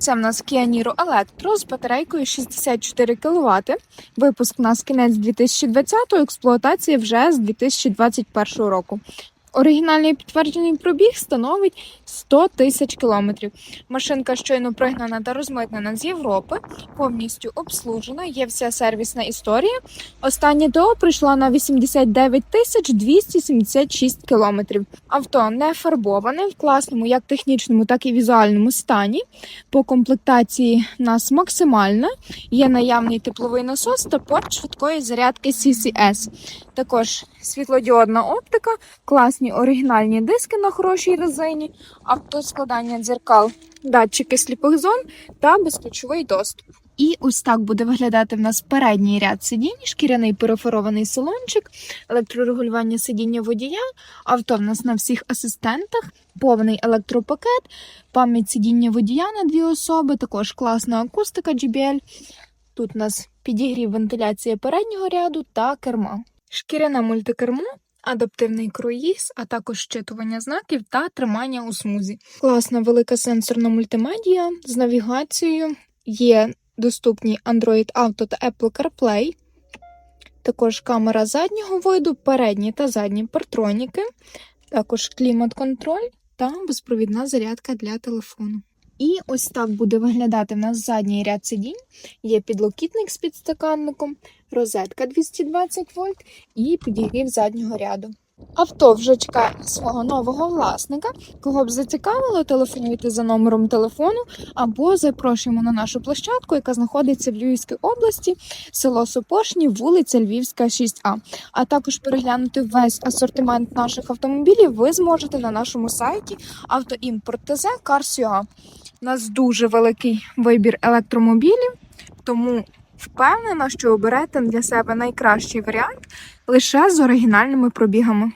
Це в нас Kia Niro Electro з батарейкою 64 кВт. Випуск у нас кінець 2020, експлуатація вже з 2021 року. Оригінальний підтверджений пробіг становить 100 тисяч кілометрів. Машинка щойно пригнана та розмитнена з Європи, повністю обслужена, є вся сервісна історія. Остання ТО прийшла на 89 тисяч 276 кілометрів. Авто не фарбоване в класному як технічному, так і візуальному стані. По комплектації нас максимальна. Є наявний тепловий насос та порт швидкої зарядки CCS. Також світлодіодна оптика, класні оригінальні диски на хорошій резині, автоскладання дзеркал, датчики сліпих зон та безключовий доступ. І ось так буде виглядати в нас передній ряд сидінь, шкіряний перефорований салончик, електрорегулювання сидіння водія, авто в нас на всіх асистентах, повний електропакет, пам'ять сидіння водія на дві особи, також класна акустика JBL. Тут у нас підігрів вентиляція переднього ряду та керма. Шкіряне мультикермо, адаптивний круїз, а також щитування знаків та тримання у смузі. Класна велика сенсорна мультимедіа з навігацією. Є доступні Android Auto та Apple CarPlay. Також камера заднього виду, передні та задні партроніки, також клімат-контроль та безпровідна зарядка для телефону. І ось так буде виглядати в нас задній ряд сидінь. Є підлокітник з підстаканником, розетка 220 вольт і підігрів заднього ряду. Авто вже чекає свого нового власника. Кого б зацікавило, телефонуйте за номером телефону або запрошуємо на нашу площадку, яка знаходиться в Львівській області, село Сопошні, вулиця Львівська, 6А. А також переглянути весь асортимент наших автомобілів ви зможете на нашому сайті Автоімпорт ТЗ Cars.ua. У нас дуже великий вибір електромобілів, тому впевнена, що оберете для себе найкращий варіант лише з оригінальними пробігами.